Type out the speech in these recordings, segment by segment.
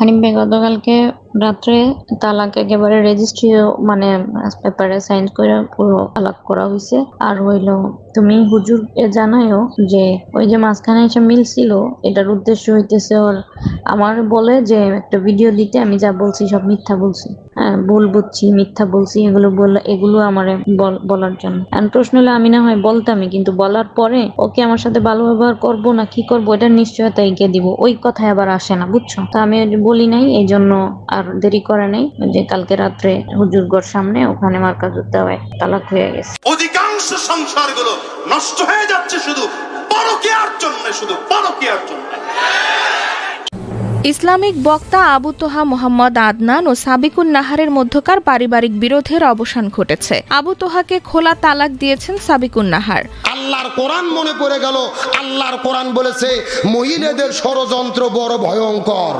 হানিফ বেগ গতকালকে রাত্রে তালাক একেবারে রেজিস্ট্রি মানে পেপারে সাইন করে পুরো তালাক করা হয়েছে আর হইল, তুমি হুজুর এ জানায়ও যে, ওই যে মাঝখানে এসে মিল ছিল, এটার উদ্দেশ্য হইতেছে ওর, আমার বলে যে, একটা ভিডিও দিতে আমি যা বলছি সব মিথ্যা বলছি। হ্যাঁ ভুল বুঝছি, মিথ্যা বলছি, এগুলো এগুলো আমার বলার জন্য। প্রশ্ন হলো আমি না হয় বলতামই, কিন্তু বলার পরে, ওকে আমার সাথে ভালো ব্যবহার করব না কি করব, এটা নিশ্চয়তা এঁকে দিব। ওই কথায় আবার আসে না, বুঝছ? তো আমি বলি নাই এই জন্য আর দেরি করে নাই। যে কালকে রাত্রে হুজুরগড় সামনে, ওখানে মার্কাজ দেওয়ায় তালাক হয়ে গেছে। অধিকাংশ সংসারগুলো নষ্ট হয়ে যাচ্ছে শুধু পরকীয়ার জন্য, শুধু পরকীয়ার জন্য। ইসলামিক বক্তা আবু তোহা মোহাম্মদ আদনান ও সাবিকুন নাহারের মধ্যকার পারিবারিক বিরোধের অবসান ঘটেছে। আবু তোহাকে খোলা তালাক দিয়েছেন সাবিকুন নাহার। আল্লাহর কোরআন মনে পড়ে গেল। আল্লাহর কোরআন বলেছে মহিলাদের ষড়যন্ত্র বড় ভয়ঙ্কর।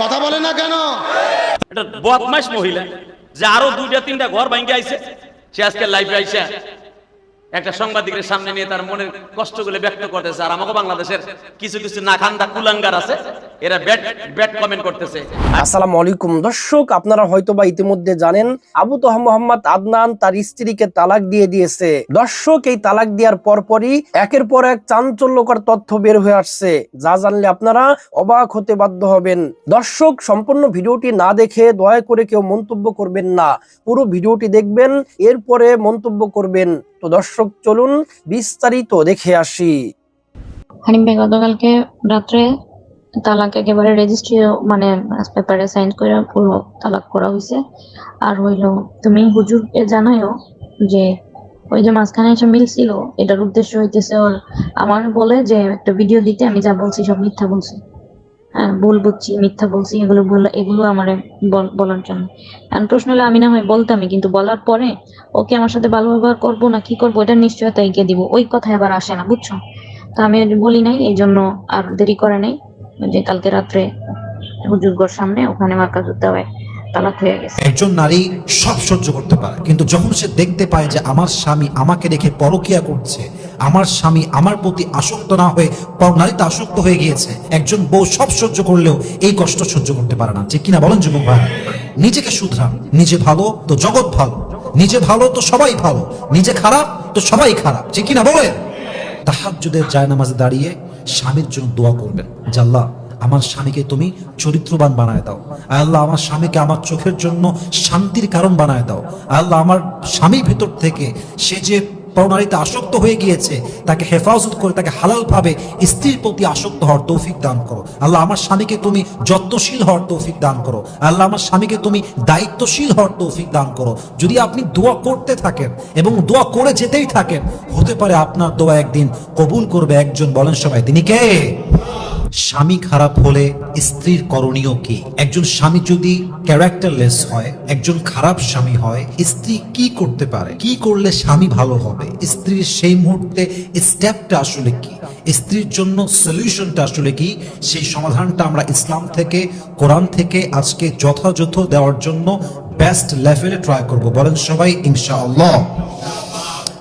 কথা বলে না কেন? এটা বদমাস মহিলা। যে আরও দুইটা তিনটা ঘর ভাঙ্গে আইছে সে আজকে লাইফে আইসা। একটা সাংবাদিকের সামনে নিয়ে তার মনের কষ্টগুলো ব্যক্ত করতেছে আর আমাকে বাংলাদেশের কিছু কিছু নাখান্দা কুলাঙ্গার আছে, এরা ব্যাট ব্যাট কমেন্ট করতেছে। আসসালামু আলাইকুম। দর্শক, আপনারা হয়তোবা ইতিমধ্যে জানেন, আবু তোহা মোহাম্মদ আদনান তার স্ত্রীকে তালাক দিয়ে দিয়েছে। দর্শক, এই তালাক দেওয়ার পরপরই একের পর এক চাঞ্চল্যকর তথ্য বের হয়ে আসছে। যা জানলে আপনারা অবাক হতে বাধ্য হবেন। দর্শক, সম্পূর্ণ ভিডিওটি না দেখে দয়া করে কেউ মন্তব্য করবেন না। পুরো ভিডিওটি দেখবেন, এরপরে মন্তব্য করবেন। তো দর্শক, চলুন বিস্তারিত দেখে আসি। হানিফ ভাই, গতকালকে রাত্রে তালাক একেবারে রেজিস্ট্রি মানে পেপারে সাইন করে পুরো তালাক করা হয়েছে আর হইল, তুমি হুজুর এ জানায়ও যে ওই যে মাঝখানে এসে মিল ছিল, এটার উদ্দেশ্য হইতেছে ওর, আমার বলে যে একটা ভিডিও দিতে, আমি যা বলছি সব মিথ্যা বলছি। হ্যাঁ ভুল বুঝছি, মিথ্যা বলছি, এগুলো বল, এগুলো আমার বলার জন্য। এখন প্রশ্ন হলে, আমি না হয় বলতামই, কিন্তু বলার পরে ওকে আমার সাথে ভালো ব্যবহার করব না কি করব, এটা নিশ্চয়তা এঁকে দিব। ওই কথায় আবার আসে না, বুঝছ? তো আমি বলি নাই, এই জন্য আর দেরি করে নাই। যে কালকে রাত্রে হুজুরগড় সামনে, ওখানে মার্কা যুদ্ধ হয় তালাক হয়ে একজন নারী সব সহ্য করতে পারে, কিন্তু যখন সে দেখতে পায় যে আমার স্বামী আমাকে রেখে পরকিয়া করছে আমার স্বামী আমার প্রতি আসক্ত না হয়ে পর নারীতে আসক্ত হয়ে গিয়েছে। একজন বউ সব সহ্য করলেও এই কষ্ট সহ্য করতে পারে না। যে কিনা বলেন যুবক ভাই? নিজেকে শুধরান। নিজে ভালো তো জগৎ ভালো। নিজে ভালো তো সবাই ভালো। নিজে খারাপ তো সবাই খারাপ। যে কিনা বলেন? তাহাজ্জুদের যায় নামাজে দাঁড়িয়ে স্বামীর জন্য দোয়া করবেন। জাল্লাহ আমার স্বামীকে তুমি চরিত্রবান বানায় দাও। আল্লাহ, আমার স্বামীকে আমার চোখের জন্য শান্তির কারণ বানায় দাও। আল্লাহ, আমার স্বামীর ভেতর থেকে সে যে পরনারীতে আসক্ত হয়ে গিয়েছে, তাকে হেফাজত করে, তাকে হালাল ভাবে স্ত্রীর প্রতি আসক্ত হওয়ার তৌফিক দান করো। আল্লাহ আমার স্বামীকে তুমি যত্নশীল হওয়ার তৌফিক দান করো। আল্লাহ আমার স্বামীকে তুমি দায়িত্বশীল হওয়ার তৌফিক দান করো। যদি আপনি দোয়া করতে থাকেন এবং দোয়া করে যেতেই থাকেন, হতে পারে আপনার দোয়া একদিন কবুল করবে একজন বলেন সবাই, তিনি কে? স্বামী খারাপ হলে স্ত্রীর করণীয় কি? একজন স্বামী যদি ক্যারেক্টারলেস হয়, একজন খারাপ স্বামী হয়, স্ত্রী কি করতে পারে? কি করলে স্বামী ভালো হবে? স্ত্রীর সেই মুহূর্তে স্টেপটা আসলে কি? স্ত্রীর জন্য সলিউশনটা আসলে কি? সেই সমাধানটা আমরা ইসলাম থেকে, কোরআন থেকে আজকে যথাযথ দেওয়ার জন্য বেস্ট লেভেলে ট্রাই করব। বলেন সবাই, ইনশাআল্লাহ।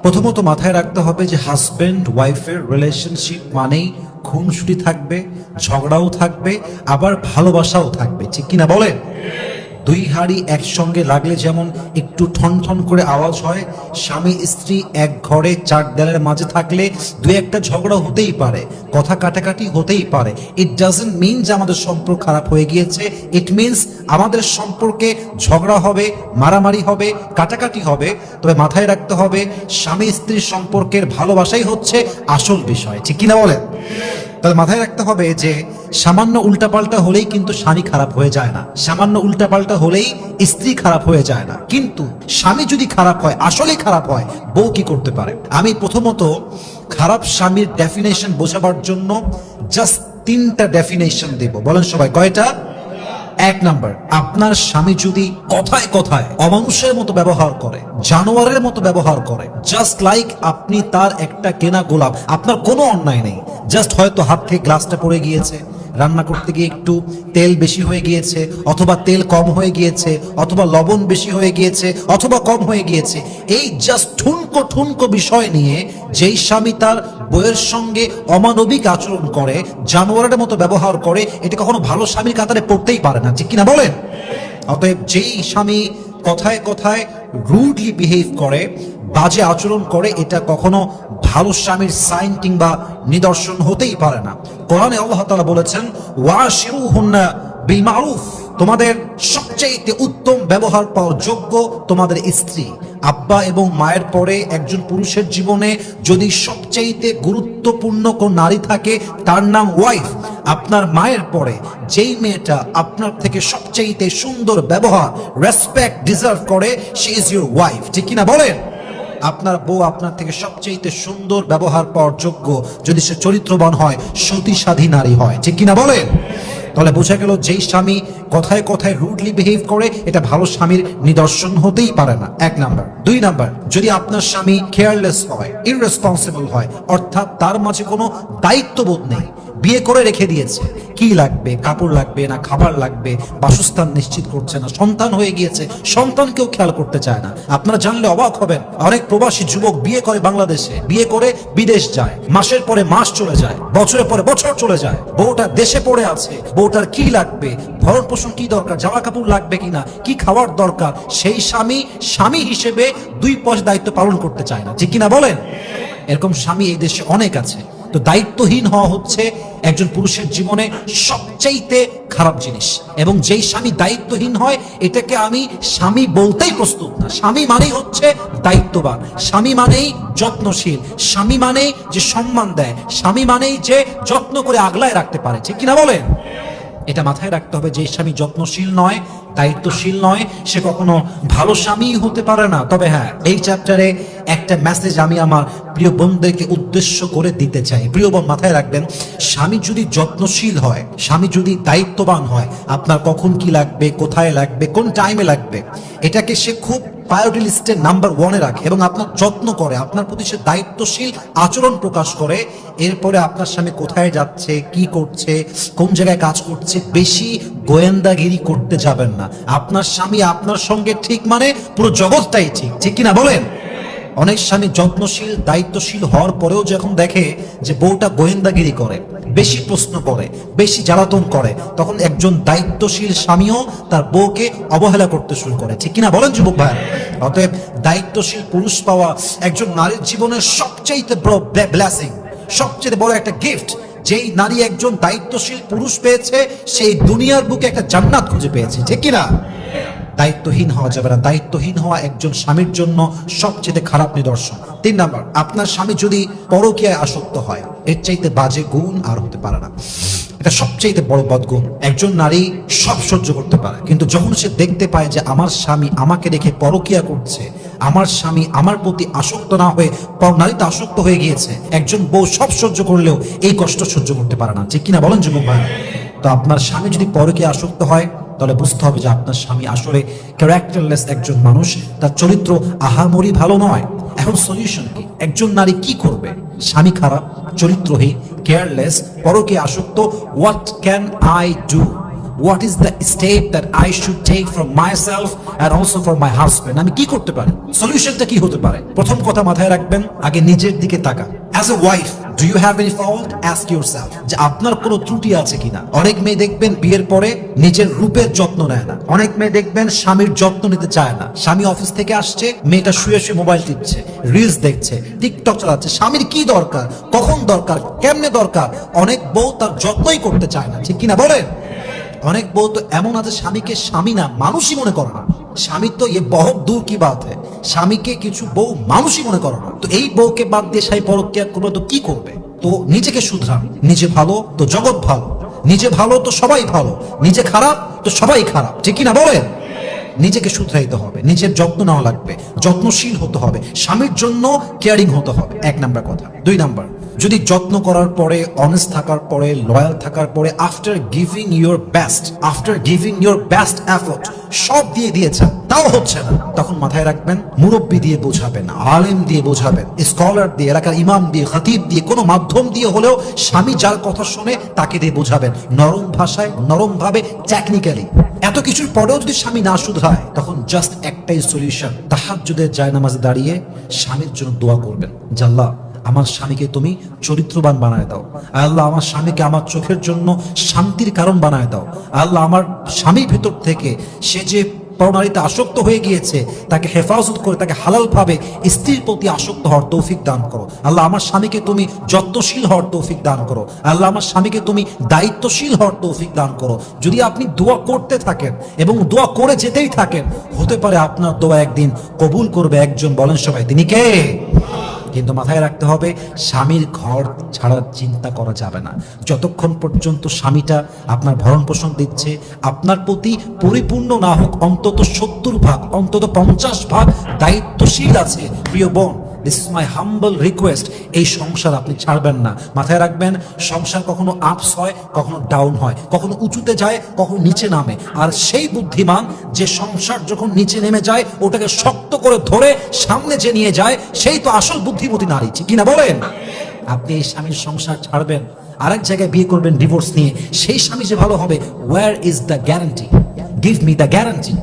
প্রথমত মাথায় রাখতে হবে যে হাজব্যান্ড ওয়াইফের রিলেশনশিপ মানেই খুনসুটি থাকবে, ঝগড়াও থাকবে, আবার ভালোবাসাও থাকবে। ঠিক কিনা বলেন? দুই হাড়ি একসঙ্গে লাগলে যেমন একটু ঠন ঠন করে আওয়াজ হয়, স্বামী, স্ত্রী এক ঘরে চার দেয়ালের মাঝে থাকলে দুই একটা ঝগড়া হতেই পারে, কথা কাটাকাটি হতেই পারে। ইট ডাজেন্ট মিন যে আমাদের সম্পর্ক খারাপ হয়ে গিয়েছে। ইট মিনস আমাদের সম্পর্কে ঝগড়া হবে, মারামারি হবে, কাটাকাটি হবে। তবে মাথায় রাখতে হবে, স্বামী, স্ত্রীর সম্পর্কের ভালোবাসাই হচ্ছে আসল বিষয়। ঠিক কিনা বলেন? তাহলে মাথায় রাখতে হবে যে সামান্য উল্টাপাল্টা হলেই কিন্তু স্বামী খারাপ হয়ে যায় না। সামান্য উল্টাপাল্টা হলেই স্ত্রী খারাপ হয়ে যায় না। কিন্তু স্বামী যদি খারাপ হয় আসলে খারাপ হয়, বউ কি করতে পারে? আমি প্রথমত খারাপ স্বামীর ডেফিনেশন বোঝাবার জন্য জাস্ট তিনটা ডেফিনেশন দেব। বলেন সবাই, কয়টা? এক নাম্বার, আপনার স্বামী যদি কথায় কথায় অমানুষের মতো ব্যবহার করে, জানোয়ারের মতো ব্যবহার করে জাস্ট লাইক আপনি তার একটা কেনা গোলাপ, আপনার কোনো অন্যায় নেই জাস্ট হয়তো হাত থেকে গ্লাসটা পড়ে গিয়েছে রান্না করতে গিয়ে একটু তেল বেশি হয়ে গিয়েছে, অথবা তেল কম হয়ে গিয়েছে, অথবা লবণ বেশি হয়ে গিয়েছে, অথবা কম হয়ে গিয়েছে, এই জাস্ট ঠুনকো ঠুনকো বিষয় নিয়ে যেই স্বামী তার বইয়ের সঙ্গে অমানবিক আচরণ করে, জানোয়ারের মতো ব্যবহার করে, এটা কখনো ভালো স্বামীর কাতারে পড়তেই পারে না, ঠিক কিনা বলেন? অতএব যেই স্বামী কথায় কথায় রুডলি বিহেভ করে বাজে আচরণ করে, এটা কখনো ভালো স্বামীর সাইন কিংবা নিদর্শন হতেই পারে না। কোরআনে আল্লাহ তাআলা বলেছেন, ওয়াশিরুহুন্না বিল মারুফ তোমাদের সবচেয়ে উত্তম ব্যবহার পাওয়ার যোগ্য তোমাদের স্ত্রী। আব্বা এবং মায়ের পরে একজন পুরুষের জীবনে যদি সবচেয়ে গুরুত্বপূর্ণ কোন নারী থাকে, তার নাম ওয়াইফ। আপনার মায়ের পরে যেই মেয়েটা আপনার থেকে সবচেয়ে সুন্দর ব্যবহার, রেসপেক্ট, ডিজার্ভ করে, সে ইজ ইউর ওয়াইফ। ঠিক কিনা বলেন? আপনার বউ আপনার থেকে সবচেয়ে সুন্দর ব্যবহার পাওয়ার যোগ্য। যদি সে চরিত্রবান হয় সতী সাধী নারী হয়। ঠিক কিনা বলেন? তাহলে বোঝা গেল যেই স্বামী কথায় কথায় রুডলি বিহেভ করে, এটা ভালো স্বামীর নিদর্শন হতেই পারে না। এক নাম্বার। দুই নাম্বার, যদি আপনার স্বামী কেয়ারলেস হয় ইররেসপন্সিবল হয়, অর্থাৎ তার মাঝে কোনো দায়িত্ববোধ নেই বিয়ে করে রেখে দিয়েছে। কি লাগবে? কাপড় লাগবে না? খাবার লাগবে? বাসস্থান নিশ্চিত করছে না? সন্তান হয়ে গিয়েছে। সন্তানকেও খেয়াল করতে চায় না। আপনারা জানলে অবাক হবেন। অনেক প্রবাসী যুবক বিয়ে করে বাংলাদেশে। বিয়ে করে বিদেশ যায়। মাসের পরে মাস চলে যায়। বছরের পরে বছর চলে যায়। বউটা দেশে পড়ে আছে। বউটার কি লাগবে? ভরণ পোষণ কি দরকার? জামা কাপড় লাগবে কিনা? কি খাওয়ার দরকার? সেই স্বামী স্বামী হিসেবে দুই পয়সা দায়িত্ব পালন করতে চায় না। ঠিক কিনা বলেন? এরকম স্বামী এই দেশে অনেক আছে। তো দায়িত্বহীন হওয়া হচ্ছে একজন পুরুষের জীবনে সবচাইতে খারাপ জিনিস। এবং যেই স্বামী দায়িত্বহীন হয়, এটাকে আমি স্বামী বলতেই প্রস্তুত না। স্বামী মানেই হচ্ছে দায়িত্ববান। স্বামী মানেই যত্নশীল। স্বামী মানেই যে সম্মান দেয়। স্বামী মানেই যে যত্ন করে আগলায় রাখতে পারে। ঠিক কিনা বলেন? এটা মাথায় রাখতে হবে যে স্বামী যত্নশীল নয়, দায়িত্বশীল নয়, সে কখনো ভালো স্বামী হতে পারে না। তবে হ্যাঁ এই চ্যাপ্টারে একটা মেসেজ আমি আমার প্রিয় বোনদেরকে উদ্দেশ্য করে দিতে চাই। প্রিয় বোন, মাথায় রাখবেন, স্বামী যদি যত্নশীল হয়, স্বামী যদি দায়িত্ববান হয়, আপনার কখন কি লাগবে, কোথায় লাগবে, কোন টাইমে লাগবে, এটাকে সে খুব প্রায়োরিটি লিস্টের নাম্বার ওয়ানে রাখে এবং আপনার যত্ন করে, আপনার প্রতি সে দায়িত্বশীল আচরণ প্রকাশ করে। এরপরে আপনার স্বামী কোথায় যাচ্ছে, কি করছে, কোন জায়গায় কাজ করছে, বেশি গোয়েন্দাগিরি করতে যাবেন না। আপনার স্বামী আপনার সঙ্গে ঠিক মানে পুরো জগৎটাই ঠিক। ঠিক কিনা বলেন? অনেক স্বামী যত্নশীল, দায়িত্বশীল হওয়ার পরেও যখন দেখে যে বউটা গোয়েন্দাগিরি করে, বেশি প্রশ্ন করে, বেশি জ্বালাতন করে, তখন একজন দায়িত্বশীল স্বামীও তার বউকে অবহেলা করতে শুরু করে। ঠিক কিনা বলেন, যুবক ভাই? অতএব দায়িত্বশীল পুরুষ পাওয়া একজন নারীর জীবনের সবচেয়ে ব্লেসিং সবচেয়ে বড় একটা গিফট যেই নারী একজন দায়িত্বশীল পুরুষ পেয়েছে, সেই দুনিয়ার বুকে একটা জান্নাত খুঁজে পেয়েছে, ঠিক কিনা? দায়িত্বহীন হওয়া যাবে না। দায়িত্বহীন হওয়া একজন স্বামীর জন্য সবচেয়ে খারাপ নিদর্শন। তিন নাম্বার, আপনার স্বামী যদি পরকীয়ায় আসক্ত হয়, এর চাইতে বাজে গুণ আর হতে পারে না। এটা সবচেয়ে বড় বদগুণ। একজন নারী সব সহ্য করতে পারে, কিন্তু যখন সে দেখতে পায় যে আমার স্বামী আমাকে রেখে পরকীয়া করছে, আমার স্বামী আমার প্রতি আসক্ত না হয়ে পর নারীতে আসক্ত হয়ে গিয়েছে, একজন বউ সব সহ্য করলেও এই কষ্ট সহ্য করতে পারে না। ঠিক কিনা বলেন যুবক ভাই? তো আপনার স্বামী যদি পরকে আসক্ত হয় তাহলে বুঝতে হবে যে আপনার স্বামী আসলে ক্যারেক্টারলেস একজন মানুষ, তার চরিত্র আহামরি ভালো নয়। এখন সলিউশন কি? একজন নারী কি করবে? স্বামী খারাপ, চরিত্রহীন কেয়ারলেস পরকে আসক্ত what can I do what is the step that I should take from myself and also for my husband আমি কি করতে পারি? সলিউশনটা কি হতে পারে? প্রথম কথা মাথায় রাখবেন, আগে নিজের দিকে তাকা as a wife do you have any fault ask your যে আপনার কোনো ত্রুটি আছে কিনা? অনেক মেয়ে দেখবেন বিয়ের পরে নিজের রূপের যত্ন নেয় না। অনেক মেয়ে দেখবেন স্বামীর যত্ন নিতে চায় না। স্বামী অফিস থেকে আসছে, মেয়েটা শুয়ে শুয়ে মোবাইল টিপছে রিলস দেখছে, টিকটক চালাচ্ছে। স্বামীর কি দরকার? কখন দরকার? কেমনে দরকার? অনেক বউ তার যত্নই করতে চায় না। ঠিক কিনা বলেন? অনেক বউ তো এমন আছে, স্বামীকে স্বামী না, মানুষই মনে করে না। স্বামী তো এ বহুত দূর কি হয়? স্বামীকে কিছু বউ মানুষই মনে করে না। তো এই বউকে বাদ দিয়ে স্বামী পরক্রিয়া করবে তো কি করবে? তো নিজেকে শুধরান, নিজে ভালো তো জগৎ ভালো। নিজে ভালো তো সবাই ভালো, নিজে খারাপ তো সবাই খারাপ। ঠিক কিনা বলেন? নিজেকে শুধরাইতে হবে, নিজের যত্ন নেওয়া লাগবে, যত্নশীল হতে হবে, স্বামীর জন্য কেয়ারিং হতে হবে। এক নাম্বার কথা। দুই নাম্বার যদি যত্ন করার পরে অনেস্ট থাকার পরে লয়াল থাকার পরে after giving your best after giving your best effort সব দিয়ে দিয়েছেন, তাও হচ্ছে না। তখন মাথায় রাখবেন, মুরব্বী দিয়ে বোঝাবেন, আলেম দিয়ে বোঝাবেন স্কলার দিয়ে, এলাকার ইমাম দিয়ে, খতিব দিয়ে, কোনো মাধ্যম দিয়ে হলেও স্বামী যার কথা শুনে, তাকে দিয়ে বোঝাবেন। নরম ভাষায় নরম ভাবে টেকনিক্যালি এত কিছুর পরেও যদি স্বামী না শুধরায়, তখন জাস্ট একটাই সলিউশন তাহাজ্জুদের যায় নামাজে দাঁড়িয়ে স্বামীর জন্য দোয়া করবেন। জাল্লাহ। আমার স্বামীকে তুমি চরিত্রবান বানায় দাও। আল্লাহ আমার স্বামীকে আমার চোখের জন্য শান্তির কারণ বানায় দাও। আল্লাহ আমার স্বামীর ভেতর থেকে সে যে পরনারীতে আসক্ত হয়ে গিয়েছে, তাকে হেফাজত করে, তাকে হালাল ভাবে স্ত্রীর প্রতি আসক্ত হওয়ার তৌফিক দান করো। আল্লাহ আমার স্বামীকে তুমি যত্নশীল হওয়ার তৌফিক দান করো। আল্লাহ আমার স্বামীকে তুমি দায়িত্বশীল হওয়ার তৌফিক দান করো। যদি আপনি দোয়া করতে থাকেন এবং দোয়া করে যেতেই থাকেন, হতে পারে আপনার দোয়া একদিন কবুল করবে একজন বলেন সবাই। তিনি কে? কিন্তু মাথায় রাখতে হবে, স্বামীর ঘর ছাড়ার চিন্তা করা যাবে না। যতক্ষণ পর্যন্ত স্বামীটা আপনার ভরণ পোষণ দিচ্ছে, আপনার প্রতি পরিপূর্ণ না হোক, অন্তত সত্তর ভাগ, অন্তত পঞ্চাশ ভাগ দায়িত্বশীল আছে, প্রিয় বোন। This is my humble request এই সংসার আপনি ছাড়বেন না। মাথায় রাখবেন, সংসার কখনো আপস হয়, কখনো ডাউন হয়। কখনো উঁচুতে যায়, কখনো নিচে নামে। আর সেই বুদ্ধিমান যে সংসার যখন নিচে নেমে যায়, ওটাকে শক্ত করে ধরে সামনে যে নিয়ে যায়, সেই তো আসল বুদ্ধিমতী নারী। কিনা বলেন? আপনি এই স্বামীর সংসার ছাড়বেন। আরেক জায়গায় বিয়ে করবেন ডিভোর্স নিয়ে। সেই স্বামী যে ভালো হবে where is the guarantee give me the guarantee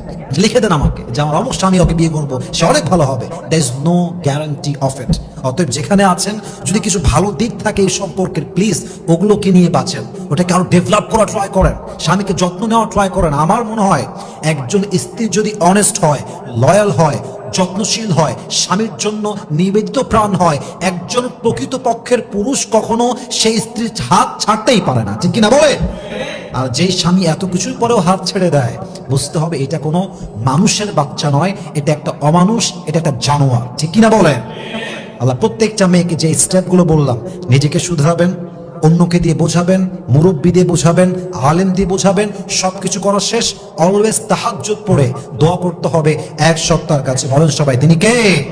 লিখে দেন আমাকে যে আমার অবশ্যই আমি ওকে বিয়ে করব, সে অনেক ভালো হবে। There is no guarantee of it অতএব যেখানে আছেন, যদি কিছু ভালো দিক থাকে এই সম্পর্কের প্লিজ ওগুলোকে নিয়ে বাঁচেন। ওটাকে আরও ডেভেলপ করা ট্রাই করেন। স্বামীকে যত্ন নেওয়া ট্রাই করেন। আমার মনে হয়, একজন স্ত্রী যদি অনেস্ট হয় লয়াল হয় যত্নশীল হয়, স্বামীর জন্য নিবেদিত প্রাণ হয়। একজন প্রকৃত পক্ষের পুরুষ কখনো সেই স্ত্রীর হাত ছাড়তেই পারে না। ঠিক কিনা বলে আর যেই স্বামী এত কিছুর পরেও হাত ছেড়ে দেয়, বুঝতে হবে এটা কোনো মানুষের বাচ্চা নয়, এটা একটা অমানুষ, এটা একটা জানোয়ার। ঠিক কিনা বলেন? আল্লাহ, প্রত্যেকটা মেয়েকে যে স্টেপগুলো বললাম, নিজেকে শুধরাবেন অন্যকে দিয়ে বোঝাবেন, মুরব্বী দিয়ে বোঝাবেন, আলেম দিয়ে বোঝাবেন সব কিছু করার শেষ অলওয়েজ তাহাজ্জুদ পড়ে দোয়া করতে হবে এক সপ্তাহের কাছে। বলেন সবাই, তিনি কে?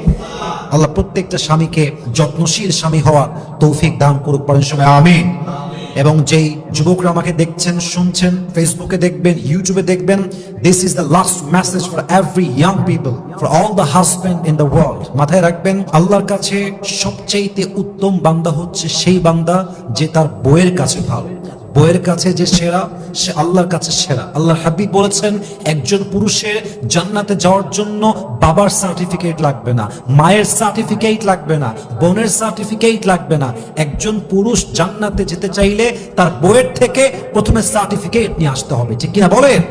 আল্লাহ প্রত্যেকটা স্বামীকে যত্নশীল স্বামী হওয়ার তৌফিক দান করুক। বলেন সবাই, আমিন। এবং যেই যুবকরা আমাকে দেখছেন, শুনছেন ফেসবুকে দেখবেন ইউটিউবে দেখবেন। This is the last message for every young people for all the husband in the world মাথায় রাখবেন, আল্লাহর কাছে সবচেয়ে উত্তম বান্দা হচ্ছে সেই বান্দা যে তার বইয়ের কাছে ভালো। বইয়ের কাছে যে সেরা, সে আল্লাহর কাছে সেরা। আল্লাহ হাবিব বলেছেন, একজন পুরুষের জান্নাতে যাওয়ার জন্য বাবার সার্টিফিকেট লাগবে না, মায়ের সার্টিফিকেট লাগবে না, বোনের সার্টিফিকেট লাগবে না। একজন পুরুষ জান্নাতে যেতে চাইলে তার বইয়ের থেকে প্রথমে সার্টিফিকেট নিয়ে আসতে হবে, ঠিক কিনা বলেন?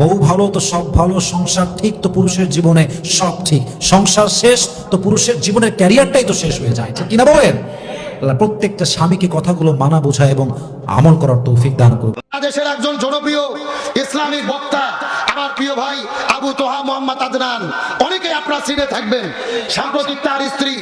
বউ ভালো তো সব ভালো, সংসার ঠিক তো পুরুষের জীবনে সব ঠিক। সংসার শেষ তো পুরুষের জীবনের ক্যারিয়ারটাই তো শেষ হয়ে যায়, ঠিক কিনা বলেন? আল্লাহ প্রত্যেকটা স্বামীকে কথাগুলো মানা, বোঝা এবং আমল করার তৌফিক দান করুন বাংলাদেশের একজন জনপ্রিয় ইসলামিক বক্তা আমার প্রিয় ভাই আবু তোহা মোহাম্মদ আদনান। অনেকে আপনার সিনে থাকবেন। সাম্প্রতিক তার স্ত্রী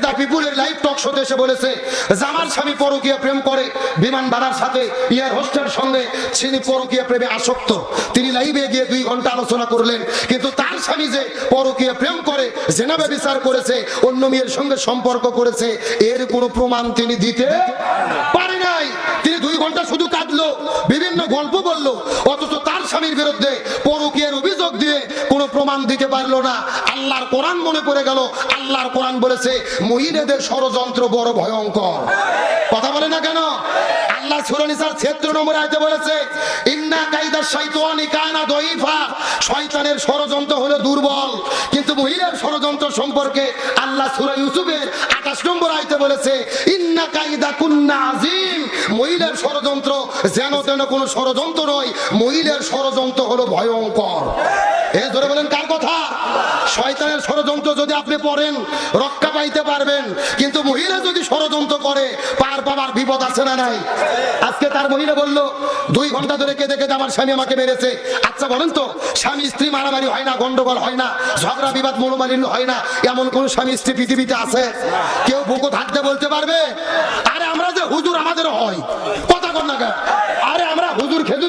ফেসদা পিপুলের লাইভ টক শোতে এসে বলেছে যে আমার স্বামী পরকীয় প্রেম করে, বিমান সাথে ইয়ার হোস্টের সঙ্গে তিনি পরকীয় প্রেমে আসক্ত, তিনি লাইভে গিয়ে দুই ঘণ্টা আলোচনা করলেন। কিন্তু তার স্বামী যে পরকীয় প্রেম করে জেনাবে বিচার করেছে, অন্য মেয়ের সঙ্গে সম্পর্ক করেছে, এর কোনো প্রমাণ তিনি দিতে পারে নাই। তিনি দুই ঘণ্টা শুধু কাঁদলো, বিভিন্ন গল্প বলল, অথচ তার স্বামীর বিরুদ্ধে পরকীয়ের অভিযোগ দিয়ে কোনো প্রমাণ দিতে পারল না। আল্লাহর কোরআন মনে পড়ে গেল। আল্লাহর কোরআন বলেছে, মহিলাদের ষড়যন্ত্র বড় ভয়ঙ্কর। কথা বলে না কেন? আল্লাহ সুরানিসার ক্ষেত্র নম্বর আয়তে বলেছে, ইন্না কাইদা শয়তানি কানা দইফা শয়তানের ষড়যন্ত্র হলো দুর্বল, কিন্তু মহিলার ষড়যন্ত্র সম্পর্কে আল্লাহ সূরা ইউসুফের 28 নম্বর আয়তে বলেছে, ইন্না কাইদা কুন্না আজিম। মহিলার ষড়যন্ত্র যেন তেন কোনো ষড়যন্ত্র নয় মহিলার ষড়যন্ত্র হলো ভয়ঙ্কর। এ ধরে বলেন, কার কথা? শয়তানের ষড়যন্ত্র যদি আপনি পড়েন, রক্ষা পাইতে পারবেন। কিন্তু মহিলা যদি ষড়যন্ত্র করে, পার পাবার বিপদ আছে না নাই? আজকে তার মহিলা বলল, দুই ঘণ্টা ধরে কেঁদে কেঁদে আমার স্বামী আমাকে মেরেছে। আচ্ছা বলেন তো, স্বামী, স্ত্রী মারামারি হয় না, গন্ডগোল হয় না, ঝগড়া, বিবাদ, মনোমালিন্য হয় না, এমন কোন স্বামী, স্ত্রী পৃথিবীতে আছে? কেউ বুকো থাকতে বলতে পারবে? আরে আমরা যে হুজুর আমাদের হয়। কথা কর না? আরে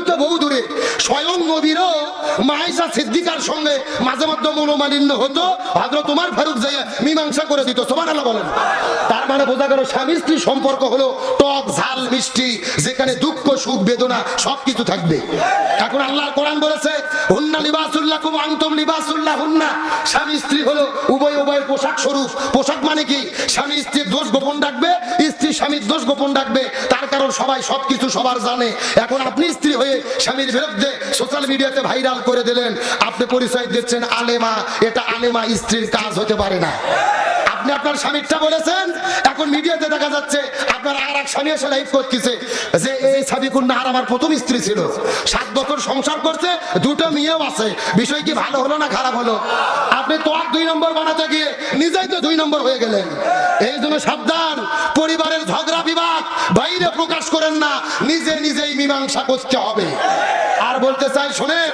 তো বহু দূরে স্বয়ং নবীরও মাইসা সিদ্দিকার সঙ্গে মাঝে মধ্যে মনোমালিন্য হতো। হজরত তোমার ফারুক যাইয়া মীমাংসা করে দিত। সোমান আল্লাহ বলেন। তার মানে বোঝা গেল স্বামী স্ত্রী সম্পর্ক হলো টক, ঝাল, মিষ্টি, যেখানে দুঃখ, সুখ, বেদনা সবকিছু থাকবে। এখন আল্লাহর কোরআন বলেছে, হুন্না লিবাসুল্লাহ কুম আন্তম লিবাসুল্লাহ হুন্না স্বামী স্ত্রী হলো উভয় উভয়ের পোশাক স্বরূপ। পোশাক মানে কি? স্বামী স্ত্রীর দোষ গোপন রাখবে স্ত্রী স্বামীর দোষ গোপন রাখবে। তার কারণ সবাই সবকিছু সবার জানে। এখন আপনি স্ত্রী হয়ে স্বামীর বিরুদ্ধে সোশ্যাল মিডিয়াতে ভাইরাল করে দিলেন। আপনি পরিচয় দিচ্ছেন আলেমা। এটা আলেমা স্ত্রীর কাজ হতে পারে না। আপনি আপনার স্বামীরটা বলেছেন, এখন মিডিয়াতে দেখা যাচ্ছে আপনার আর এক স্বামী এসে করতেছে যে, এই আমার প্রথম স্ত্রী ছিল। সাত বছর সংসার করছে, দুটো মেয়েও আছে। বিষয় কি ভালো হলো না খারাপ হলো? আপনি তো আর দুই নম্বর বানাতে গিয়ে নিজেই তো দুই নম্বর হয়ে গেলেন। এই জন্য সাবধান। পরিবারের ঝগড়া বাইরে প্রকাশ করেন না, নিজে নিজেই মীমাংসা করতে হবে। আর বলতে চাই, শোনেন,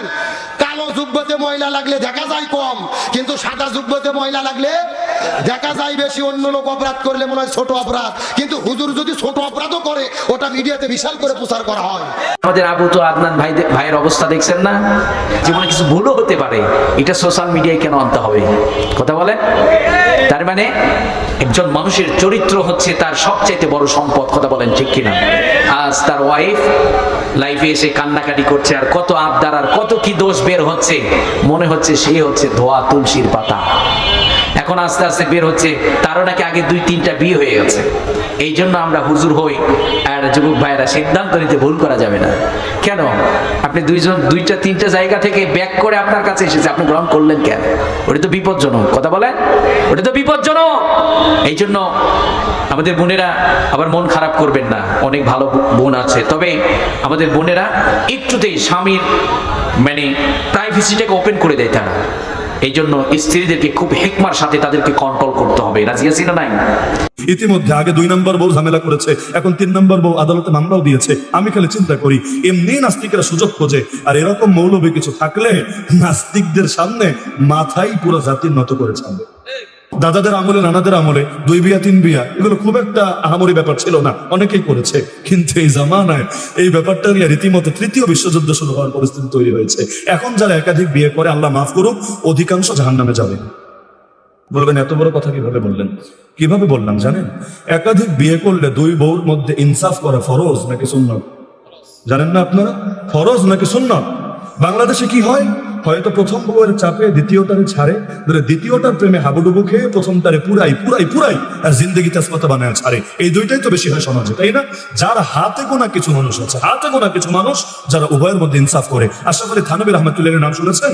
কালো জুব্বতে ময়লা লাগলে দেখা যায় কম, কিন্তু সাদা জুব্বতে ময়লা লাগলে দেখা যায় বেশি। অন্য লোক অপরাধ করলে মনে হয় ছোট অপরাধ। কিন্তু হুজুর যদি ছোট অপরাধও করে, ওটা মিডিয়াতে বিশাল করে প্রচার করা হয়। আমাদের আবু তো আদনান ভাই ভাইয়ের অবস্থা দেখছেন না? জীবনে কিছু ভুলও হতে পারে। এটা সোশ্যাল মিডিয়ায় কেন আনতে হবে? কথা বলেন। তার মানে একজন মানুষের চরিত্র হচ্ছে তার সবচাইতে বড় সম্পদ। কথা বলেন, ঠিক কিনা। আজ তার ওয়াইফ লাইফে এসে কান্নাকাটি করছে, আর কত আবদার, আর কত কি দোষ বের হচ্ছে। মনে হচ্ছে সে হচ্ছে ধোয়া তুলসীর পাতা। এখন আস্তে আস্তে বের হচ্ছে, তারও নাকি আগে দুই, তিনটা বিয়ে হয়ে গেছে। এই জন্য আমরা হুজুর হই, আর যুবক ভাইয়েরা সিদ্ধান্ত নিতে ভুল করা যাবে না। কেন? আপনি দুইজন, দুইটা, তিনটা জায়গা থেকে ব্যাক করে আপনার কাছে এসেছে, আপনি গ্রহণ করলেন কেন? ওটা তো বিপজ্জনক, কথা বলেন? ওটা তো বিপজ্জনক! এই জন্য আমাদের বোনেরা আবার মন খারাপ করবেন না, অনেক ভালো বোন আছে। তবে আমাদের বোনেরা একটুতেই স্বামীর মানে প্রাইভেসিটাকে ওপেন করে দেয় তারা। এই জন্য স্ত্রীদেরকে খুব হেকমার সাথে তাদেরকে কন্ট্রোল করতে হবে। রাজি আছি না নাই? ইতিমধ্যে আগে দুই নম্বর বউ ঝামেলা করেছে, এখন তিন নম্বর বউ আদালতে মামলাও দিয়েছে। আমি খালি চিন্তা করি, এমনি নাস্তিকেরা সুযোগ খোঁজে, আর এরকম মৌলভী কিছু থাকলে নাস্তিকদের সামনে মাথাই পুরো জাতির নত করে ছাড়বে। দাদাদের আমলে, নানাদের আমলে, দুই বিয়া, তিন বিয়া, এগুলো খুব একটা আহামরি ব্যাপার ছিল না। অনেকেই করেছে। কিন্তু এই জামানায় এই ব্যাপারটা নিয়ে রীতিমতো তৃতীয় বিশ্বযুদ্ধ শুরু হওয়ার পরিস্থিতি তৈরি হয়েছে। এখন যারা একাধিক বিয়ে করে, আল্লাহ মাফ করুক, অধিকাংশ জাহান নামে যাবে। বলবেন, এত বড় কথা কীভাবে বললেন? কীভাবে বললাম, জানেন? একাধিক বিয়ে করলে দুই বউর মধ্যে ইনসাফ করা ফরজ নাকি সুন্নত? জানেন না আপনারা? ফরজ নাকি সুন্নত? বাংলাদেশে কি হয়? হয়তো প্রথম বউয়ের চাপে দ্বিতীয়টারে ছাড়ে, ধরে দ্বিতীয়টার প্রেমে হাবুডুবু খেয়ে প্রথমটারে পুরাই পুরাই পুরাই আর জিন্দগি তেজপাতা বানায় ছাড়ে। এই দুইটাই তো বেশি হয় সমাজে, তাই না? যার হাতে গোনা কিছু মানুষ আছে, হাতে গোনা কিছু মানুষ যারা উভয়ের মধ্যে ইনসাফ করে। আশা করি থানবির রহমতুল্লাহের নাম শুনেছেন?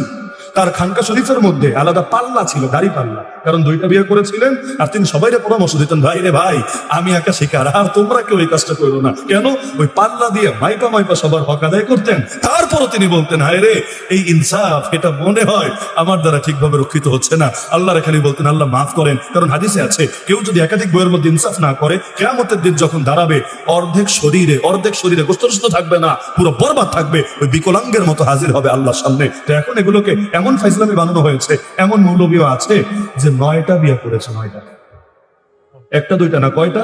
তার খানকা শরীফের মধ্যে আলাদা পাল্লা ছিল, দাড়ি পাল্লা। কারণ দুইটা বিয়ে করেছিলেন আর তিনি সবাইরে পরামর্শ দিতেন, ভাই রে ভাই, আমি একা শিকার, আর তোমরা কেউ এই কাজটা করো না। কেন? ওই পাল্লা দিয়ে মাইপা মাইপা সবার হক আদায় করতেন। তারপরও তিনি বলতেন, হায় রে, এই ইনসাফ, এটা মনে হয় আমার দ্বারা ঠিকভাবে রক্ষিত হচ্ছে না। আল্লাহ খালি বলতেন, আল্লাহ মাফ করেন। কারণ হাদিসে আছে, কেউ যদি একাধিক বইয়ের মধ্যে ইনসাফ না করে, কেয়ামতের দিন যখন দাঁড়াবে, অর্ধেক শরীরে অর্ধেক শরীরে গোস্তরস্ত থাকবে না, পুরো বরবাদ থাকবে, ওই বিকলাঙ্গের মতো হাজির হবে আল্লাহর সামনে। তো এখন এগুলোকে এমন ফাইসলামি বানানো হয়েছে, এমন মৌলবীও আছে যে নয়টা বিয়ে করেছে নয়টা। একটা, দুইটা না, কয়টা?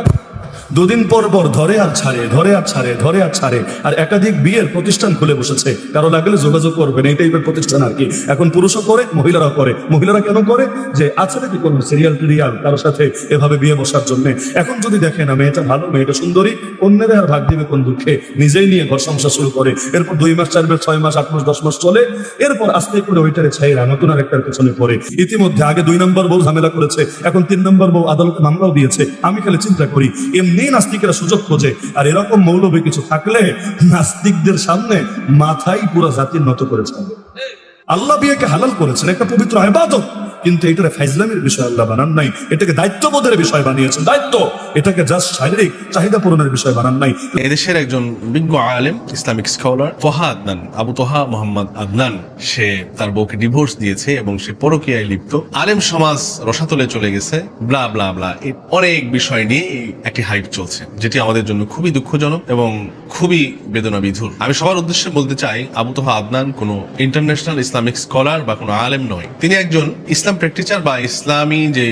দুদিন পর পর ধরে আর ছাড়ে, ধরে আর ছাড়ে, ধরে আর ছাড়ে। আর একাধিক বিয়ের প্রতিষ্ঠান খুলে বসেছে। কারও লাগলে যোগাযোগ করবেন, এই টাইপের প্রতিষ্ঠান আর কি। এখন পুরুষও করে মহিলারা করে। মহিলারা কেন করে? যে আছে নাকি কোনো সিরিয়াল টিরিয়াল কারোর সাথে এভাবে বিয়ে বসার জন্য? এখন যদি দেখে না, মেয়েটা ভালো, মেয়েটা সুন্দরী, অন্যেরা আর ভাগ দিবে কোন দুঃখে? নিজেই নিয়ে ঘর সংসার শুরু করে। এরপর দুই মাস, চার মাস, ছয় মাস, আট মাস, দশ মাস চলে। এরপর আস্তে করে ওইটারে ছাইরা নতুন আর একটার পেছনে পড়ে। ইতিমধ্যে আগে দুই নম্বর বউ ঝামেলা করেছে, এখন তিন নম্বর বউ আদালতে মামলাও দিয়েছে। আমি খালি চিন্তা করি, এমনি নাস্তিকেরা সুযোগ খোঁজে। আর এরকম মৌলবী কিছু থাকলে নাস্তিকদের সামনে মাথাই পুরো জাতির নত করেছে আল্লাহ বিয়েকে হালাল করেছেন, একটা পবিত্র আবাদত কিন্তু এটাকে ফাইজলামের বিষয় আল্লাহ বানান নাই। এটাকে দায়িত্ববোধের বিষয় বানিয়েছেন। দায়িত্ব! এটাকে জাস্ট শারীরিক চাহিদা পূরণের বিষয় বানান নাই। এদেশের একজন বিজ্ঞ আলেম, ইসলামিক স্কলার ফহা আদনান, আবু তোহা মোহাম্মদ আদনান, সে তার বউকে ডিভোর্স দিয়েছে এবং সে পরকীয়ায় লিপ্ত। আলেম সমাজ রসাতলে চলে গেছে ব্লা ব্লা ব্লা অনেক বিষয় নিয়ে একটি হাইপ চলছে, যেটি আমাদের জন্য খুবই দুঃখজনক এবং খুবই বেদনা বিধুর আমি সবার উদ্দেশ্যে বলতে চাই, আবু তোহা আদনান কোনো ইন্টারন্যাশনাল ইসলামিক স্কলার বা কোনো আলেম নয়। তিনি একজন ইসলাম ইসলাম প্র্যাকটিচার বা ইসলামী যে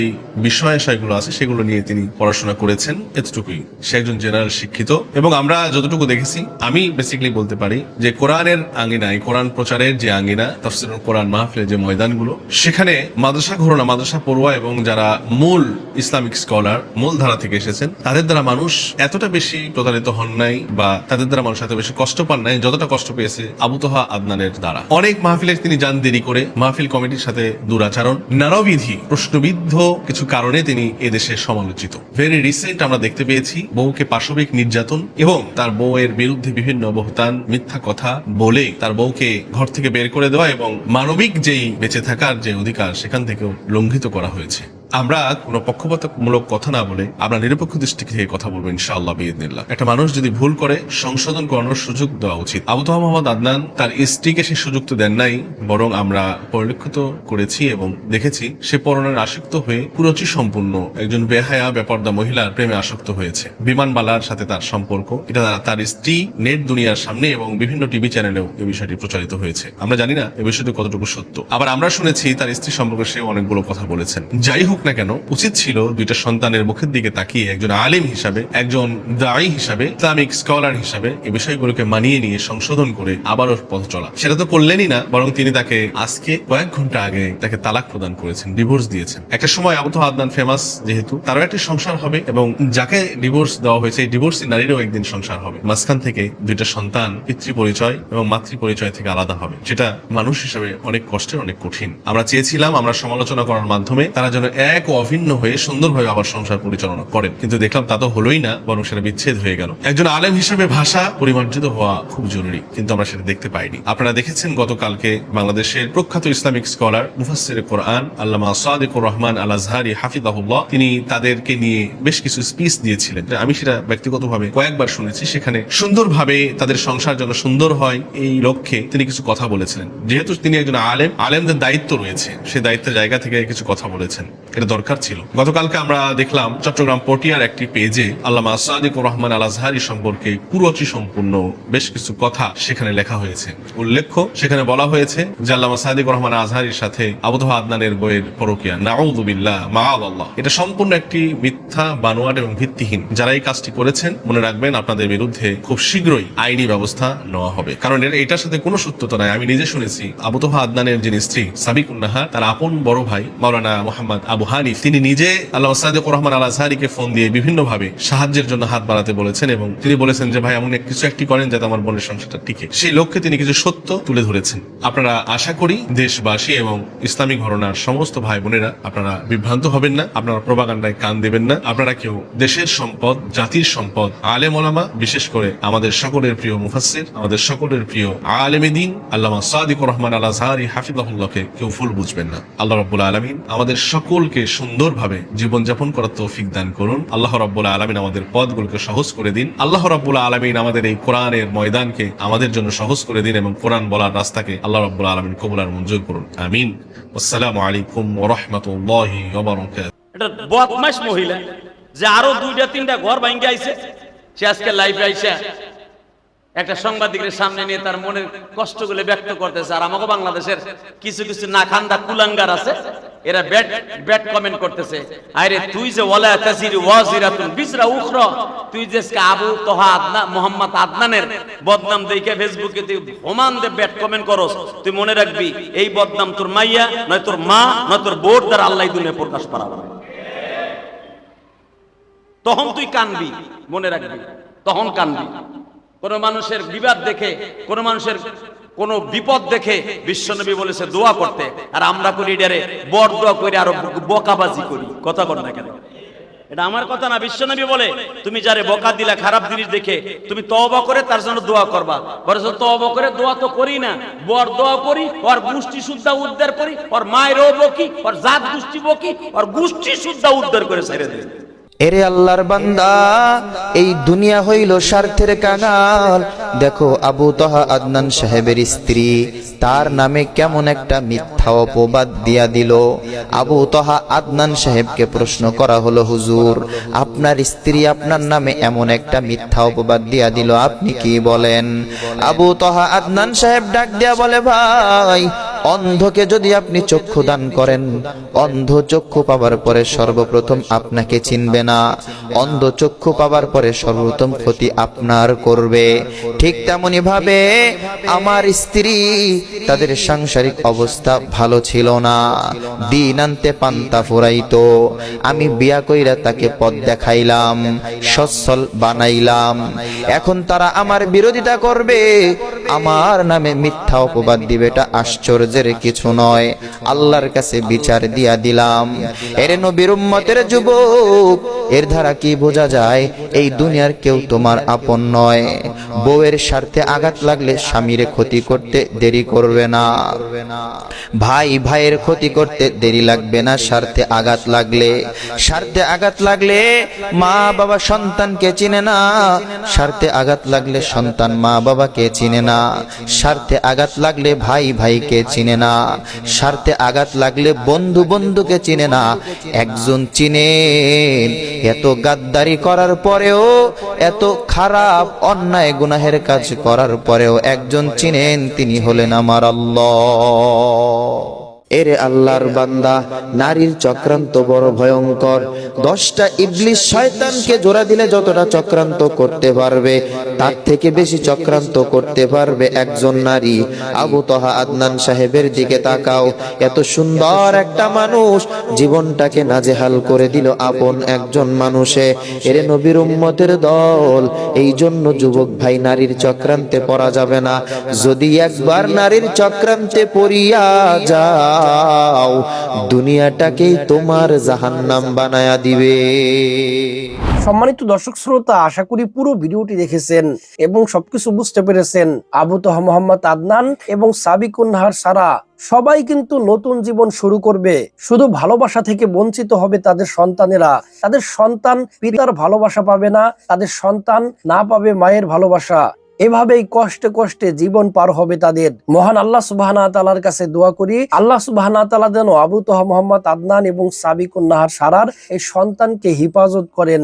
বিষয় আশয়গুলো আছে, সেগুলো নিয়ে তিনি পড়াশোনা করেছেন এতটুকুই। সে একজন জেনারেল শিক্ষিত এবং আমরা যতটুকু দেখেছি, আমি বেসিক্যালি বলতে পারি যে কোরআনের আঙ্গিনায় কোরআন প্রচারের যে আঙ্গিনা তফসিল কোরআন মাহফিলের যে ময়দানগুলো, সেখানে মাদ্রাসা ঘোরনা, মাদ্রাসা পড়ুয়া এবং যারা মূল ইসলামিক স্কলার, মূল ধারা থেকে এসেছেন, তাদের দ্বারা মানুষ এতটা বেশি প্রতারিত হন নাই বা তাদের দ্বারা মানুষ এত বেশি কষ্ট পান নাই, যতটা কষ্ট পেয়েছে আবু তোহা আদনানের দ্বারা। অনেক মাহফিলে তিনি যান দেরি করে, মাহফিল কমিটির সাথে দুরাচরণ নানাবিধি প্রশ্নবিদ্ধ কিছু কারণে তিনি এদেশে সমালোচিত। ভেরি রিসেন্ট আমরা দেখতে পেয়েছি বউকে পাশবিক নির্যাতন এবং তার বউয়ের বিরুদ্ধে বিভিন্ন বহুতান মিথ্যা কথা বলে তার বউকে ঘর থেকে বের করে দেওয়া এবং মানবিক যেই বেঁচে থাকার যে অধিকার সেখান থেকেও লঙ্ঘিত করা হয়েছে। আমরা কোনো পক্ষপাতমূলক কথা না বলে আমরা নিরপেক্ষ দৃষ্টি থেকে কথা বলব ইনশাআল্লাহ বিদিনিল্লাহ একটা মানুষ যদি ভুল করে, সংশোধন করানোর সুযোগ দেওয়া উচিত। আবু তোহা মোহাম্মদ আদনান তার স্ত্রীকে সে সুযোগ তো দেন নাই, বরং আমরা পরিলক্ষিত করেছি এবং দেখেছি সে পরনের আসক্ত হয়ে পুরোচি সম্পূর্ণ একজন বেহায়া, বেপর্দা মহিলার প্রেমে আসক্ত হয়েছে। বিমানবালার সাথে তার সম্পর্ক, এটা তার স্ত্রী নেট দুনিয়ার সামনে এবং বিভিন্ন টিভি চ্যানেলেও এই বিষয়টি প্রচারিত হয়েছে। আমরা জানি না এই বিষয়টি কতটুকু সত্য। আবার আমরা শুনেছি তার স্ত্রী সম্পর্কে সে অনেকগুলো কথা বলেছেন। যাই হোক না কেন, উচিত ছিল দুইটা সন্তানের মুখের দিকে তাকিয়ে একজন আলিম হিসাবে, একজন দায়ী হিসাবে, ইসলামিক স্কলার হিসাবে এই বিষয়গুলোকে মানিয়ে নিয়ে সংশোধন করে আবারও পথ চলা। সেটা তো করলেনই না, বরং তিনি তাকে আজকে কয়েক ঘণ্টা আগে তাকে তালাক প্রদান করেছেন ডিভোর্স দিয়েছেন। একটা সময় আবু তো আদনান ফেমাস যেহেতু, তারও একটি সংসার হবে এবং যাকে ডিভোর্স দেওয়া হয়েছে, এই ডিভোর্স নারীরও একদিন সংসার হবে। মাঝখান থেকে দুইটা সন্তান পিতৃ পরিচয় এবং মাতৃ পরিচয় থেকে আলাদা হবে। যেটা মানুষ হিসেবে অনেক কষ্টের, অনেক কঠিন। আমরা চেয়েছিলাম, আমরা সমালোচনা করার মাধ্যমে তারা যেন এক ও অভিন্ন হয়ে সুন্দরভাবে আবার সংসার পরিচালনা করেন। কিন্তু দেখলাম তা তো হলোই না, বরং সেটা বিচ্ছেদ হয়ে গেল। একজন আলেম হিসেবে ভাষা পরিমার্জিত হওয়া খুব জরুরি, কিন্তু আমরা সেটা দেখতে পাইনি। আপনারা দেখেছেন গতকালকে বাংলাদেশের প্রখ্যাত ইসলামিক স্কলার মুফাসসির কোরআন আল্লামা সাদিকুর রহমান আল আজহারি হাফিজাহুল্লাহ, তিনি তাদেরকে নিয়ে বেশ কিছু স্পিচ দিয়েছিলেন। আমি সেটা ব্যক্তিগতভাবে কয়েকবার শুনেছি, সেখানে সুন্দরভাবে তাদের সংসার যেন সুন্দর হয় এই লক্ষ্যে তিনি কিছু কথা বলেছিলেন। যেহেতু তিনি একজন আলেম, আলেমদের দায়িত্ব রয়েছে সেই দায়িত্বের জায়গা থেকে কিছু কথা বলেছেন। এটা দরকার ছিল। গতকালকে আমরা দেখলাম চট্টগ্রাম পটিয়ার একটি পেজে আল্লামা সাদিকুর রহমান আল আজহারি সম্পর্কে পুরোচি সম্পূর্ণ বেশ কিছু কথা সেখানে লেখা হয়েছে। উল্লেখ্য, সেখানে বলা হয়েছে যে আল্লামা সাদিকুর রহমান আজহারির সাথে আবুদহ আদনানের বইয়ের পরকিয়া নাউদুবিল্লাহ মাআল্লাহ। এটা সম্পূর্ণ একটি মিথ্যা, বানোয়াট এবং ভিত্তিহীন। যারা এই কাজটি করেছেন, মনে রাখবেন আপনাদের বিরুদ্ধে খুব শীঘ্রই আইনি ব্যবস্থা নেওয়া হবে। কারণ এটার সাথে কোনো সত্যতা নাই। আমি নিজে শুনেছি আবুতহা আদনানের যিনি স্ত্রী, সাবিকুন্নাহা, তার আপন বড় ভাই, মাওলানা মোহাম্মদ আবু হানিফ তিনি নিজে আল্লাহ সাদিকুর রহমান আল আজহারিকে ফোন দিয়ে বিভিন্ন ভাবে সাহায্যের জন্য হাত বাড়াতে বলেছেন এবং তিনি বলেছেন যে, ভাই, এমন কিছু একটি করেন যাতে আমার বোনের সংসারটা টিকে। সেই লক্ষ্যে তিনি কিছু সত্য তুলে ধরেছেন। আপনারা আশা করি দেশবাসী এবং ইসলামিক ঘটনার সমস্ত ভাই বোনেরা আপনারা বিভ্রান্ত হবেন না, আপনারা প্রবাগান্ডায় কান দেবেন না, আপনারা কেউ দেশের সম্পদ, জাতির সম্পদ, আলেম ওলামা, বিশেষ করে আমাদের সকলের প্রিয় মুফাসসির, আমাদের সকলের প্রিয় আলেমে দিন, আল্লামা সাদিকুর রহমান আল আজহারি হাফিজাহুল্লাহকে কেউ ভুল বুঝবেন না। আল্লাহ রাব্বুল আলামিন আমাদের সকলকে সুন্দরভাবে জীবনযাপন করার তৌফিক দান করুন। আল্লাহ রাব্বুল আলামিন আমাদের পথগুলোকে সহজ করে দিন। আল্লাহ রাব্বুল আলামিন আমাদের এই কোরআনের ময়দানকে আমাদের জন্য সহজ করে দিন এবং কোরআন বলার রাস্তাকে আল্লাহ রাব্বুল আলামিন কবুল আর মঞ্জুর করুন। আমিন। আসসালামু আলাইকুম ওয়া রাহমাতুল্লাহি ওয়া বারাকাতুহু। এটা বদমাস মহিলা যে আরও দুইটা, তিনটা ঘর ভাঙ্গে আইছে, সে আজকে লাইফে আইসা একটা সাংবাদিকের সামনে নিয়ে তার মনের কষ্টগুলো ব্যক্ত করতেছে। আর আমাকে বাংলাদেশের কিছু কিছু নাখান্দা কুলাঙ্গার আছে এরা ব্যাট ব্যাট কমেন্ট করতেছে। আরে তুই যে ওয়ালা তাজির ওয়াজিরাতুন বিজরা উখরা, তুই যে আবু তোহা আদনা, মোহাম্মদ আদনানের বদনাম দেখে ফেসবুকে তুই হোমান দে ব্যাট কমেন্ট করস, তুই মনে রাখবি, এই বদনাম তোর মাইয়া, নয় তোর মা, নয় তোর বোর দ্বারা আল্লাহ দুনিয়া প্রকাশ করাবে তখন তুই কানবি, মনে রাখবি, তখন কানবি। কোন মানুষের বিবাদ দেখে, কোন মানুষের কোন বিপদ দেখে বিশ্বনবী বলেছে, দোয়া করতে। আর আমরা করি এটারে বর দোয়া করে আরও বকাবাজি করি। কথা কর না কেন? এটা আমার কথা না, বিশ্বনবী বলে, তুমি যারে বকা দিলা, খারাপ জিনিস দেখে, তুমি তওবা করে তার জন্য দোয়া করবা। বরং তওবা করে দোয়া তো করি না বর দোয়া করি, ওর গোষ্ঠী শুদ্ধা উদ্ধার করি, ওর মায়েরও বকি, ওর জাত গোষ্ঠী বকি, ওর গোষ্ঠী শুদ্ধা উদ্ধার করে ছেড়ে দিই এরে আল্লাহর বান্দা, এই দুনিয়া হইল স্বার্থের কাঙাল। দেখো আবু তহা আদনান সাহেবের স্ত্রী, তার নামে কেমন একটা মিথ্যা অপবাদ দিয়া দিল। আবু তহা আদনান সাহেবকে প্রশ্ন করা হলো, হুজুর, আপনার স্ত্রী আপনার নামে এমন একটা মিথ্যা অপবাদ দিয়া দিল, আপনি কি বলেন? আবু তহা আদনান সাহেব ডাক দিয়া বলে, ভাই অন্ধকে যদি আপনি চক্ষু দান করেন, অন্ধ চক্ষু পাওয়ার পরে সর্বপ্রথম আপনাকে চিনবে না। অন্ধ চক্ষু পাওয়ার পরে সর্বপ্রথম ক্ষতি আপনার করবে। ঠিক তেমনি ভাবে আমার স্ত্রী, তাদের সাংসারিক অবস্থা ভালো ছিল না। দিন আনতে পান্তা ফুরাইতো। আমি বিয়া কইরা তাকে পথ দেখাইলাম, সচ্ছল বানাইলাম। এখন তারা আমার বিরোধিতা করবে। আমার নামে মিথ্যা অপবাদ দিবে, এটা আশ্চর্যের কিছু নয়। আল্লাহর কাছে বিচার দিয়া দিলাম। এর নবীর উম্মতের যুবক এর দ্বারা কি বোঝা যায়? এই দুনিয়ার কেউ তোমার আপন নয়। বউয়ের স্বার্থে আঘাত লাগলে স্বামীর ক্ষতি করতে দেরি করবে না। ভাই, ভাইয়ের ক্ষতি করতে দেরি লাগবে না, স্বার্থে আঘাত লাগলে। স্বার্থে আঘাত লাগলে মা বাবা সন্তানকে চিনে না। স্বার্থে আঘাত লাগলে সন্তান মা বাবাকে চিনে না। স্বার্থে আঘাত লাগলে ভাই, ভাইকে চিনে না। স্বার্থে আঘাত লাগলে বন্ধু বন্ধুকে চিনে না। একজন চিনেন এত গাদ্দারি করার পরেও, এত খারাপ অন্যায় গুনাহের কাজ করার পরেও একজন চিনেন তিনি হলেন আমার আল্লাহ। এরে আল্লাহর বান্দা, নারীর চক্রান্ত বড় ভয়ঙ্কর। দশটা ইবলিশ শয়তানকে জোড়া দিলে যতটা চক্রান্ত করতে পারবে, তার থেকে বেশি চক্রান্ত করতে পারবে একজন নারী। আবু তহা আদনান সাহেবের দিকে তাকাও, এত সুন্দর একটা মানুষ, জীবনটাকে নাজেহাল করে দিল আপন একজন মানুষে। এরে নবীর উম্মতের দল এই জন্য যুবক ভাই নারীর চক্রান্তে পড়া যাবে না। যদি একবার নারীর চক্রান্তে পড়িয়া যাও, দুনিয়াটাকেই তোমার জাহান্নাম বানায়া দিবে। সম্মানিত দর্শক শ্রোতা, আশা করি পুরো ভিডিওটি দেখেছেন এবং সবকিছু বুঝতে পেরেছেন। আবু তোহা মোহাম্মদ আদনান এবং সাবিকুন্নাহার সারা সবাই কিন্তু নতুন জীবন শুরু করবে। শুধু ভালোবাসা থেকে বঞ্চিত হবে তাদের সন্তানেরা। তাদের সন্তান পিতার ভালোবাসা পাবে না, তাদের সন্তান না পাবে মায়ের ভালোবাসা। এভাবেই কষ্টে কষ্টে জীবন পার হবে তাদের। মহান আল্লাহ সুবাহ তালার কাছে দোয়া করি, আল্লাহ সুবাহ তালা যেন আবু তোহা মোহাম্মদ আদনান এবং সাবিকুন্নাহার সারার এই সন্তানকে হেফাজত করেন।